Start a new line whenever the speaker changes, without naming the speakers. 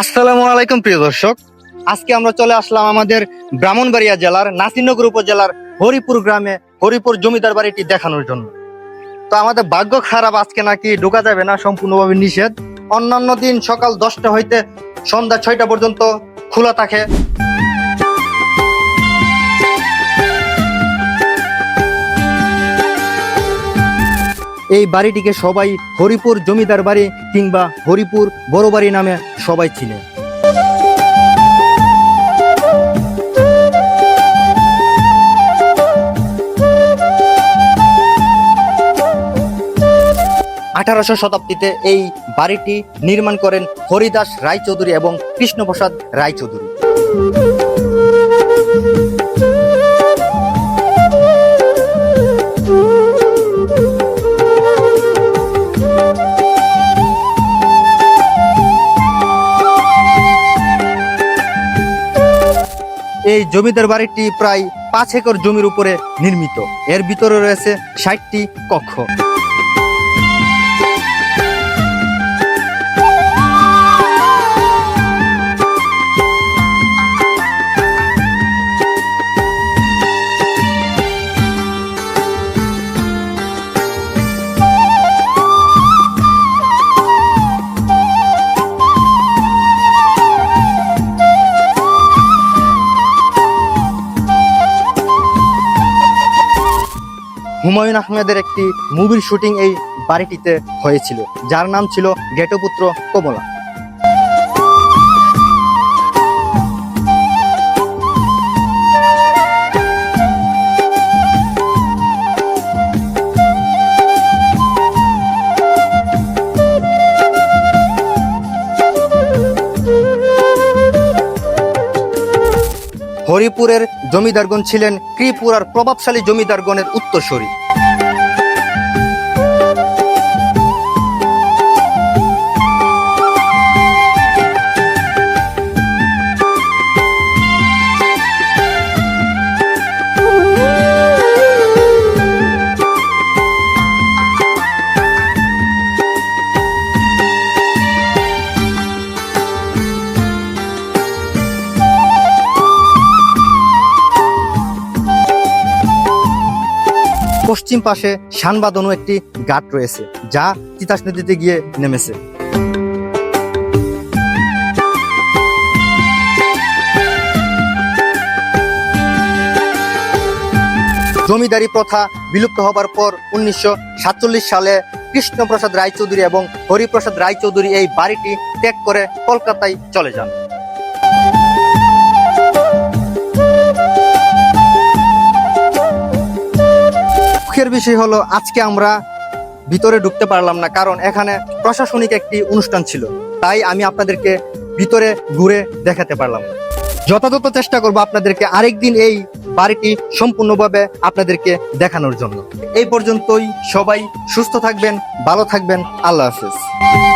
আসসালামু আলাইকুম, প্রিয় দর্শক। আজকে আমরা চলে আসলাম আমাদের ব্রাহ্মণবাড়িয়া জেলার নাসিনগর উপজেলার হরিপুর গ্রামে হরিপুর জমিদার বাড়িটি দেখানোর জন্য। তো আমাদের ভাগ্য খারাপ, আজকে নাকি ঢোকা যাবে না, সম্পূর্ণভাবে নিষেধ। অন্যান্য দিন সকাল দশটা হইতে সন্ধ্যা ছয়টা পর্যন্ত খোলা থাকে। এই বাড়িটিকে সবাই হরিপুর জমিদার বাড়ি কিংবা হরিপুর বড় বাড়ি নামে সবাই ছিলেন আঠারোশো শতাব্দীতে এই বাড়িটি নির্মাণ করেন হরিদাস রায়চৌধুরী এবং কৃষ্ণপ্রসাদ রায়চৌধুরী। এই জমিদার বাড়িটি প্রায় পাঁচ একর জমির উপরে নির্মিত। এর ভিতরে রয়েছে ষাটটি কক্ষ। হুমায়ুন আহমেদের একটি মুভির শুটিং এই বাড়িটিতে হয়েছিল যার নাম ছিল গেটপুত্র কমলা। হরিপুরের জমিদারগণ ছিলেন ত্রিপুরার প্রভাবশালী জমিদারগণের উত্তরসূরি। পশ্চিম পাশে শানবাদনও একটি ঘাট রয়েছে, যা তিতাস নদীতে গিয়ে নেমেছে। জমিদারি প্রথা বিলুপ্ত হবার পর উনিশশো সাতচল্লিশ সালে কৃষ্ণপ্রসাদ রায়চৌধুরী এবং হরিপ্রসাদ রায়চৌধুরী এই বাড়িটি ত্যাগ করে কলকাতায় চলে যান। বিষয় হলো, আজকে আমরা ভিতরে ঢুকতে পারলাম না, কারণ এখানে প্রশাসনিক একটি অনুষ্ঠান ছিল। তাই আমি আপনাদেরকে ভিতরে ঘুরে দেখাতে পারলাম। না যথাযথ চেষ্টা করব আপনাদেরকে আরেকদিন এই বাড়িটি সম্পূর্ণভাবে আপনাদেরকে দেখানোর জন্য। এই পর্যন্তই সবাই সুস্থ থাকবেন, ভালো থাকবেন, আল্লাহ হাফেজ।